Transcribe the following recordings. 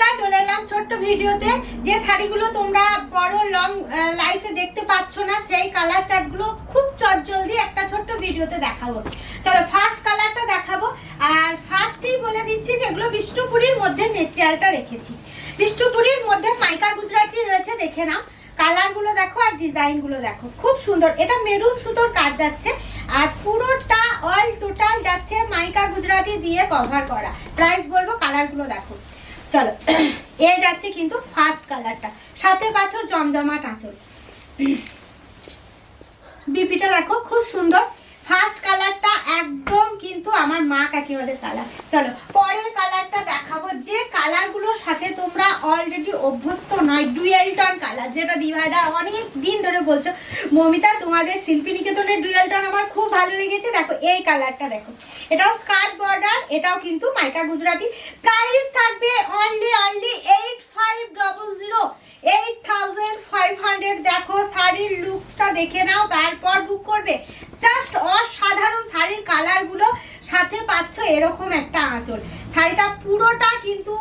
মৌমিতা চলে এলাম ছোট্ট ভিডিওতে। যে শাড়িগুলো তোমরা বড় লং লাইফে দেখতে পাচ্ছ না, সেই কালার চার্টগুলো খুব চটজলদি একটা ছোট্ট ভিডিওতে দেখাবো। চলো ফার্স্ট কালারটা দেখাবো। আর ফার্স্টেই বলে দিচ্ছি যেগুলো বিষ্ণুপুরীর মধ্যে মেটেরিয়ালটা রেখেছি। বিষ্ণুপুরীর মধ্যে মাইকা গুজরাটি রয়েছে, দেখে নাও। কালারগুলো দেখো আর ডিজাইনগুলো দেখো। খুব সুন্দর। এটা মেরুন সুতোর কাজ যাচ্ছে। আর পুরোটা অল টোটাল যাচ্ছে মাইকা গুজরাটি দিয়ে কভার করা। প্রাইস বলব কালারগুলো দেখো। চলো। এ যাচ্ছে কিন্তু ফার্স্ট কালারটা সাথে পাচ্ছ জমজমাট আঁচল। বিপিটা দেখো, খুব সুন্দর। ফার্স্ট কিন্তু আমার মা কাকিমাদের কালার চলো, পরের কালারটা দেখাবো। যে কালারগুলোর সাথে তোমরা অলরেডি অভ্যস্ত নয় ডুয়েলটন কালার যেটা দিভাইডা অনেক দিন ধরে বলছো। মমিতা, তোমাদের শিল্পী নিকেতনের ডুয়েল টন আমার খুব ভালো লেগেছে। দেখো, এই কালারটা দেখো। এটাও স্কার্ট বর্ডার এটাও কিন্তু মাইকা গুজরাটি। প্রাইস থাকবে only only eight five double zero eight thousand five hundred দেখো, শাড়ির লুকসটা দেখে নাও, তারপর বুক করবে জাস্ট অসাধারণ শাড়ির কালারগুলো সাথে পাচ্ছ এরকম একটা আঁচল। শাড়িটা পুরোটা কিন্তু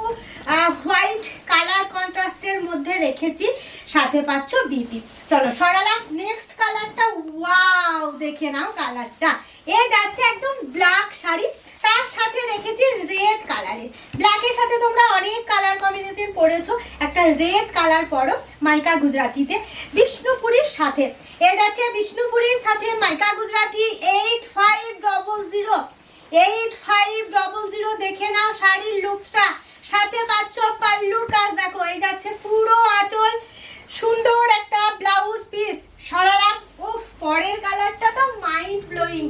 হোয়াইট কালার কন্ট্রাস্টের মধ্যে রেখেছি। সাথে পাচ্ছ বিপি। চলো সরালাম। নেক্সট কালারটা, ওয়াও, দেখে নাও কালারটা। এ যাচ্ছে একদম ব্ল্যাক শাড়ি। তার সাথে রেখেছি রেড কালারের। ব্ল্যাকের সাথে তোমরা অনেক কালার কম্বিনেশন পড়েছো একটা রেড কালার পরো মাইকা গুজরাটিতে। বিষ্ণুপুরীর সাথে। এ যাচ্ছে বিষ্ণুপুরীর সাথে mica Gujarati eight five double zero. Eight five double zero দেখে নাও শাড়ির লুকসটা। সাথে পাচ্ছ পাল্লুর কাজ। দেখো, এই যাচ্ছে পুরো আঁচল। সুন্দর একটা ব্লাউজ পিস। সরালাম। উফ, পরের কালারটা তো মাইন্ড ব্লোয়িং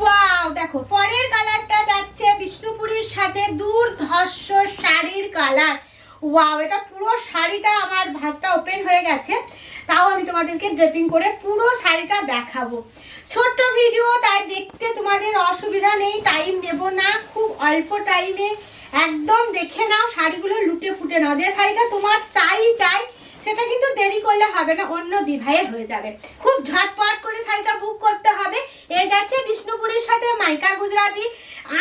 ওয়াও দেখো, পরের কালারটা যাচ্ছে বিষ্ণুপুরীর সাথে দুর্ধর্ষ শাড়ির কালার। ওয়াও এটা পুরো শাড়িটা আমার ভাঁজটা ওপেন হয়ে গেছে। তাও তোমাদেরকে ড্রেপিং করে পুরো শাড়িটা দেখাবো। ছোট্ট ভিডিও তাই দেখতে তোমাদের অসুবিধা নেই টাইম নেব না, খুব অল্প টাইমে একদম দেখে নাও শাড়িগুলো লুটে ফুটে নাও। যে শাড়িটা তোমার চাই চাই, সেটা কিন্তু দেরি করলে হবে না, অন্য দিভাইয়ের হয়ে যাবে। খুব ঝটপট করে শাড়িটা বুক করতে হবে। এ যাচ্ছে বিষ্ণুপুরের সাথে মাইকা গুজরাটি।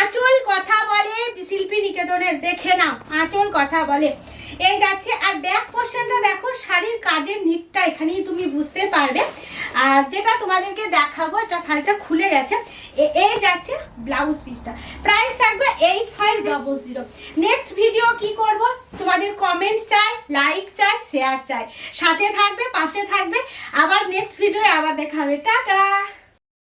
আঁচল কথা বলে শিল্পী নিকেতনের, দেখে নাও, আঁচল কথা বলে। এই যাচ্ছে আর পোর্শনটা দেখো, শাড়ির কাজের নিটটা এখানেই তুমি বুঝতে পারবে। আর যেটা তোমাদেরকে দেখাবো, এটা শাড়িটা খুলে গেছে। এই যাচ্ছে ব্লাউজ পিসটা। প্রাইস থাকবে eight five double zero. Next video কি করব? তোমাদের কমেন্ট চাই লাইক চাই শেয়ার চাই। সাথে থাকবে, পাশে থাকবে। আবার নেক্সট ভিডিও আবার দেখা হবে। টাটা!